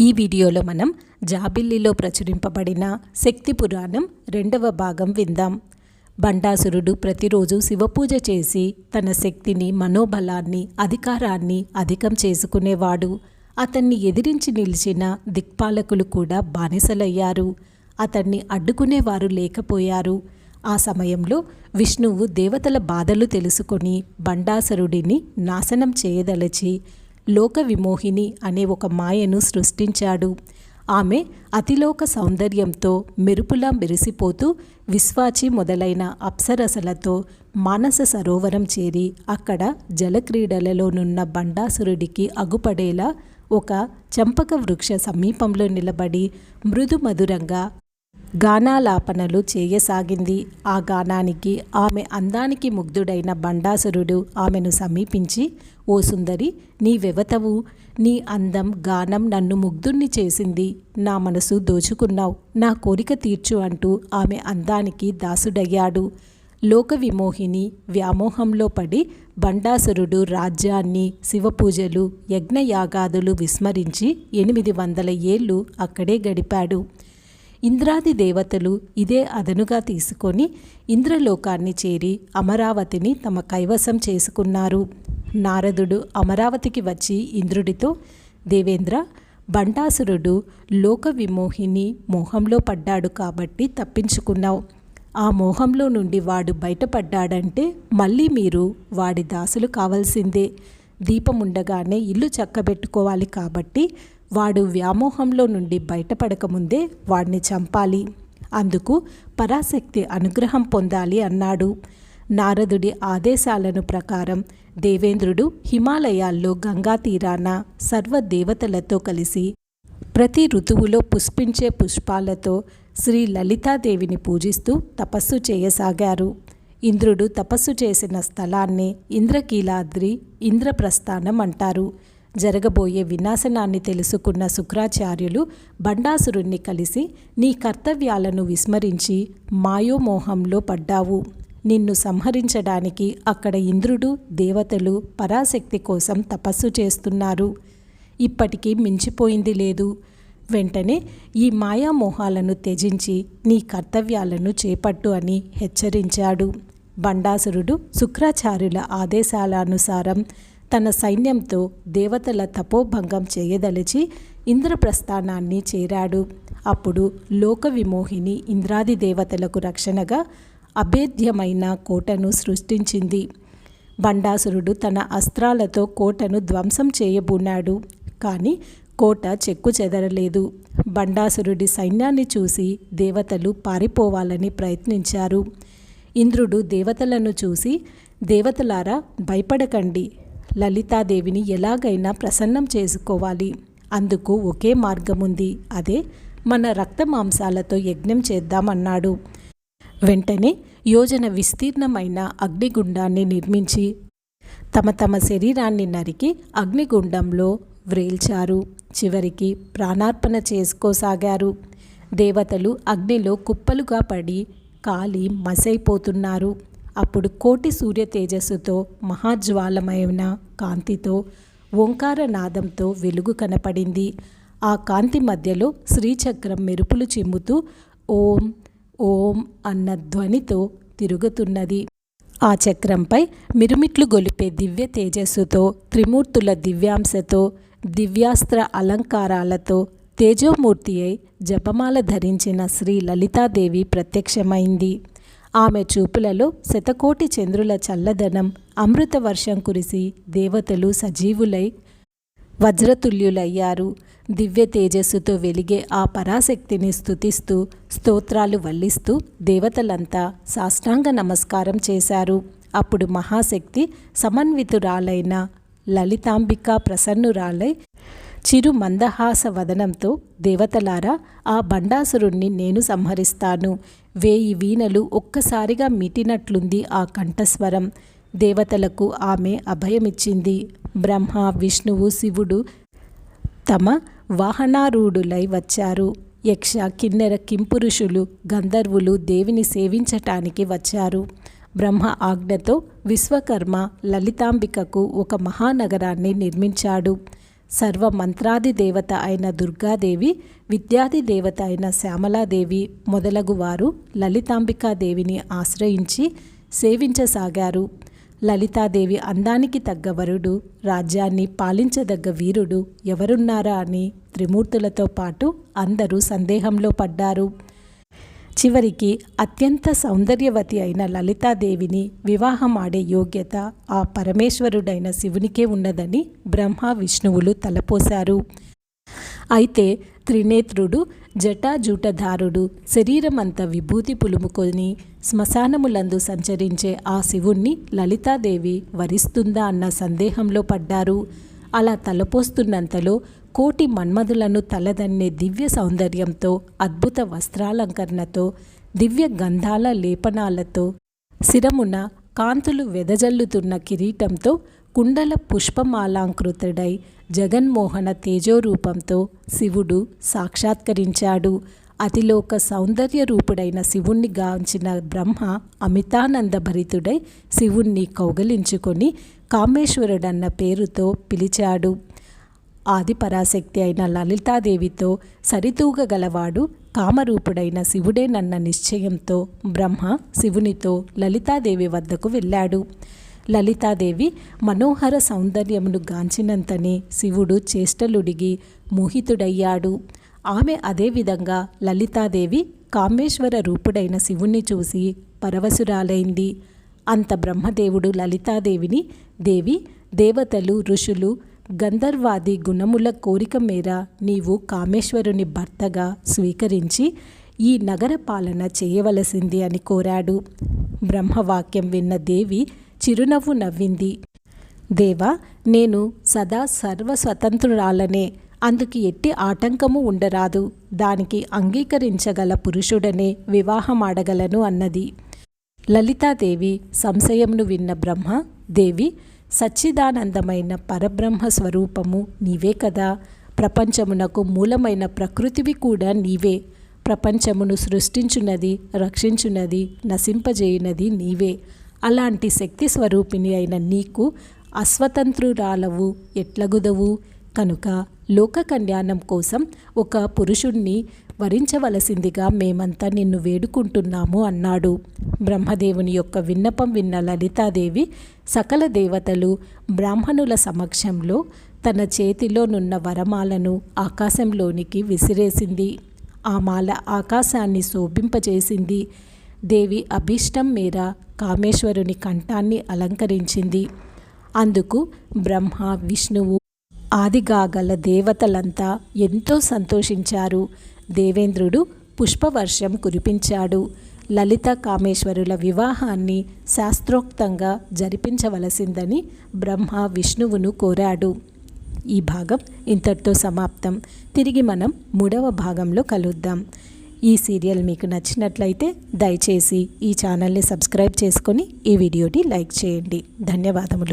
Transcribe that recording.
ఈ వీడియోలో మనం జాబిల్లిలో ప్రచురింపబడిన శక్తి పురాణం రెండవ భాగం విందాం. బండాసురుడు ప్రతిరోజు శివపూజ చేసి తన శక్తిని మనోబలాన్ని అధికారాన్ని అధికం చేసుకునేవాడు. అతన్ని ఎదిరించి నిలిచిన దిక్పాలకులు కూడా బానిసలయ్యారు. అతన్ని అడ్డుకునేవారు లేకపోయారు. ఆ సమయంలో విష్ణువు దేవతల బాధలు తెలుసుకొని బండాసురుడిని నాశనం చేయదలచి లోక విమోహిని అనే ఒక మాయను సృష్టించాడు. ఆమె అతిలోక సౌందర్యంతో మెరుపులా మెరిసిపోతూ విశ్వాచి మొదలైన అప్సరసలతో మానస సరోవరం చేరి అక్కడ జలక్రీడలలోనున్న బండాసురుడికి అగుపడేలా ఒక చంపక వృక్ష సమీపంలో నిలబడి మృదు మధురంగా గానాలాపనలు చేయసాగింది. ఆ గానానికి ఆమె అందానికి ముగ్ధుడైన బండాసురుడు ఆమెను సమీపించి ఓ సుందరి నీవెవతవు నీ అందం గానం నన్ను ముగ్ధుణ్ణి చేసింది. నా మనసు దోచుకున్నావు. నా కోరిక తీర్చు అంటూ ఆమె అందానికి దాసుడయ్యాడు. లోక విమోహిని వ్యామోహంలో పడి బండాసురుడు రాజ్యాన్ని శివపూజలు యజ్ఞయాగాదులు విస్మరించి ఎనిమిది వందల ఏళ్ళు అక్కడే గడిపాడు. ఇంద్రాది దేవతలు ఇదే అదనుగా తీసుకొని ఇంద్రలోకాన్ని చేరి అమరావతిని తమ కైవసం చేసుకున్నారు. నారదుడు అమరావతికి వచ్చి ఇంద్రుడితో దేవేంద్ర బండాసురుడు లోక విమోహిని మోహంలో పడ్డాడు కాబట్టి తప్పించుకున్నావు. ఆ మోహంలో నుండి వాడు బయటపడ్డాడంటే మళ్ళీ మీరు వాడి దాసులు కావాల్సిందే. దీపం ఉండగానే ఇల్లు చక్కబెట్టుకోవాలి కాబట్టి వాడు వ్యామోహంలో నుండి బయటపడకముందే వాడిని చంపాలి. అందుకు పరాశక్తి అనుగ్రహం పొందాలి అన్నాడు. నారదుడి ఆదేశాలను ప్రకారం దేవేంద్రుడు హిమాలయాల్లో గంగా తీరాన సర్వ దేవతలతో కలిసి ప్రతి ఋతువులో పుష్పించే పుష్పాలతో శ్రీ లలితాదేవిని పూజిస్తూ తపస్సు చేయసాగారు. ఇంద్రుడు తపస్సు చేసిన స్థలాన్ని ఇంద్రకీలాద్రి ఇంద్రప్రస్థానం అంటారు. జరగబోయే వినాశనాన్ని తెలుసుకున్న శుక్రాచార్యులు బండాసురుణ్ణి కలిసి నీ కర్తవ్యాలను విస్మరించి మాయోమోహంలో పడ్డావు. నిన్ను సంహరించడానికి అక్కడ ఇంద్రుడు దేవతలు పరాశక్తి కోసం తపస్సు చేస్తున్నారు. ఇప్పటికీ మించిపోయింది లేదు. వెంటనే ఈ మాయామోహాలను త్యజించి నీ కర్తవ్యాలను చేపట్టు అని హెచ్చరించాడు. బండాసురుడు శుక్రాచార్యుల ఆదేశాలనుసారం తన సైన్యంతో దేవతల తపోభంగం చేయదలిచి ఇంద్రప్రస్థానాన్ని చేరాడు. అప్పుడు లోక విమోహిని ఇంద్రాది దేవతలకు రక్షణగా అభేద్యమైన కోటను సృష్టించింది. బండాసురుడు తన అస్త్రాలతో కోటను ధ్వంసం చేయబూనాడు. కానీ కోట చెక్కు చెదరలేదు. బండాసురుడి సైన్యాన్ని చూసి దేవతలు పారిపోవాలని ప్రయత్నించారు. ఇంద్రుడు దేవతలను చూసి దేవతలారా భయపడకండి. లలితాదేవిని ఎలాగైనా ప్రసన్నం చేసుకోవాలి. అందుకు ఒకే మార్గం ఉంది అదే మన రక్త మాంసాలతో యజ్ఞం చేద్దామన్నాడు. వెంటనే యోజన విస్తీర్ణమైన అగ్నిగుండాన్ని నిర్మించి తమ తమ శరీరాన్ని నరికి అగ్నిగుండంలో వ్రేల్చారు. చివరికి ప్రాణార్పణ చేసుకోసాగారు. దేవతలు అగ్నిలో కుప్పలుగా పడి కాలి మసైపోతున్నారు. అప్పుడు కోటి సూర్య తేజస్సుతో మహాజ్వాలమైన కాంతితో ఓంకార నాదంతో వెలుగు కనపడింది. ఆ కాంతి మధ్యలో శ్రీచక్రం మెరుపులు చిమ్ముతూ ఓం ఓం అన్న ధ్వనితో తిరుగుతున్నది. ఆ చక్రంపై మిరుమిట్లు గొలిపే దివ్య తేజస్సుతో త్రిమూర్తుల దివ్యాంశతో దివ్యాస్త్ర అలంకారాలతో తేజోమూర్తి అయి జపమాల ధరించిన శ్రీ లలితాదేవి ప్రత్యక్షమైంది. ఆమె చూపులలో శతకోటి చంద్రుల చల్లదనం అమృత వర్షం కురిసి దేవతలు సజీవులై వజ్రతుల్యులయ్యారు. దివ్య తేజస్సుతో వెలిగే ఆ పరాశక్తిని స్తుతిస్తూ స్తోత్రాలు వల్లిస్తూ దేవతలంతా సాష్టాంగ నమస్కారం చేశారు. అప్పుడు మహాశక్తి సమన్వితురాలైన లలితాంబిక ప్రసన్నురాలై చిరు మందహాస వదనంతో దేవతలారా ఆ బండాసురుణ్ణి నేను సంహరిస్తాను. వేయి వీణలు ఒక్కసారిగా మిటినట్లుంది ఆ కంఠస్వరం. దేవతలకు ఆమె అభయమిచ్చింది. బ్రహ్మ విష్ణువు శివుడు తమ వాహనారూఢులై వచ్చారు. యక్ష కిన్నెర కింపురుషులు గంధర్వులు దేవిని సేవించటానికి వచ్చారు. బ్రహ్మ ఆజ్ఞతో విశ్వకర్మ లలితాంబికకు ఒక మహానగరాన్ని నిర్మించాడు. సర్వ మంత్రాది దేవత అయిన దుర్గాదేవి విద్యాది దేవత అయిన శ్యామలాదేవి మొదలగు వారు లలితాంబికాదేవిని ఆశ్రయించి సేవించసాగారు. లలితాదేవి అందానికి తగ్గ వరుడు రాజ్యాన్ని పాలించదగ్గ వీరుడు ఎవరున్నారా అని త్రిమూర్తులతో పాటు అందరూ సందేహంలో పడ్డారు. చివరికి అత్యంత సౌందర్యవతి అయిన లలితాదేవిని వివాహమాడే యోగ్యత ఆ పరమేశ్వరుడైన శివునికే ఉన్నదని బ్రహ్మ విష్ణువులు తలపోశారు. అయితే త్రినేత్రుడు జటాజూటధారుడు శరీరమంతా విభూతి పులుముకొని శ్మశానములందు సంచరించే ఆ శివుణ్ణి లలితాదేవి వరిస్తుందా అన్న సందేహంలో పడ్డారు. అలా తలపోస్తున్నంతలో కోటి మన్మధులను తలదన్నే దివ్య సౌందర్యంతో అద్భుత వస్త్రాలంకరణతో దివ్య గంధాల లేపనాలతో శిరమున కాంతులు వెదజల్లుతున్న కిరీటంతో కుండల పుష్పమాలాంకృతుడై జగన్మోహన తేజోరూపంతో శివుడు సాక్షాత్కరించాడు. అతిలోక సౌందర్య రూపుడైన శివుణ్ణి గాంచిన బ్రహ్మ అమితానందభరితుడై శివుణ్ణి కౌగలించుకొని కామేశ్వరుడన్న పేరుతో పిలిచాడు. ఆదిపరాశక్తి అయిన లలితాదేవితో సరితూగగలవాడు కామరూపుడైన శివుడేనన్న నిశ్చయంతో బ్రహ్మ శివునితో లలితాదేవి వద్దకు వెళ్ళాడు. లలితాదేవి మనోహర సౌందర్యమును గాంచినంతనే శివుడు చేష్టలుడిగి మోహితుడయ్యాడు. ఆమె అదేవిధంగా లలితాదేవి కామేశ్వర రూపుడైన శివుణ్ణి చూసి పరవశురాలైంది. అంత బ్రహ్మదేవుడు లలితాదేవిని దేవి దేవతలు ఋషులు గంధర్వాది గుణముల కోరిక మేర నీవు కామేశ్వరుని భర్తగా స్వీకరించి ఈ నగర పాలన చేయవలసింది అని కోరాడు. బ్రహ్మవాక్యం విన్న దేవి చిరునవ్వు నవ్వింది. దేవా నేను సదా సర్వస్వతంత్రురాలనే. అందుకు ఎట్టి ఆటంకము ఉండరాదు. దానికి అంగీకరించగల పురుషుడనే వివాహమాడగలను అన్నది. లలితాదేవి సంశయంను విన్న బ్రహ్మ దేవి సచ్చిదానందమైన పరబ్రహ్మ స్వరూపము నీవే కదా. ప్రపంచమునకు మూలమైన ప్రకృతివి కూడా నీవే. ప్రపంచమును సృష్టించున్నది రక్షించున్నది నశింపజేయునది నీవే. అలాంటి శక్తి స్వరూపిణి అయిన నీకు అస్వతంత్రురాలవు ఎట్లగుదవు? కనుక లోక కళ్యాణం కోసం ఒక పురుషుణ్ణి వరించవలసిందిగా మేమంతా నిన్ను వేడుకుంటున్నాము అన్నాడు. బ్రహ్మదేవుని యొక్క విన్నపం విన్న లలితాదేవి సకల దేవతలు బ్రాహ్మణుల సమక్షంలో తన చేతిలోనున్న వరమాలను ఆకాశంలోనికి విసిరేసింది. ఆ మాల ఆకాశాన్ని శోభింపజేసింది. దేవి అభీష్టం మేర కామేశ్వరుని కంఠాన్ని అలంకరించింది. అందుకు బ్రహ్మ విష్ణువు ఆదిగాగల దేవతలంతా ఎంతో సంతోషించారు. దేవేంద్రుడు పుష్పవర్షం కురిపించాడు. లలిత కామేశ్వరుల వివాహాన్ని శాస్త్రోక్తంగా జరిపించవలసిందని బ్రహ్మ విష్ణువును కోరాడు. ఈ భాగం ఇంతటితో సమాప్తం. తిరిగి మనం మూడవ భాగంలో కలుద్దాం. ఈ సీరియల్ మీకు నచ్చినట్లయితే దయచేసి ఈ ఛానల్ని సబ్స్క్రైబ్ చేసుకొని ఈ వీడియోని లైక్ చేయండి. ధన్యవాదములు.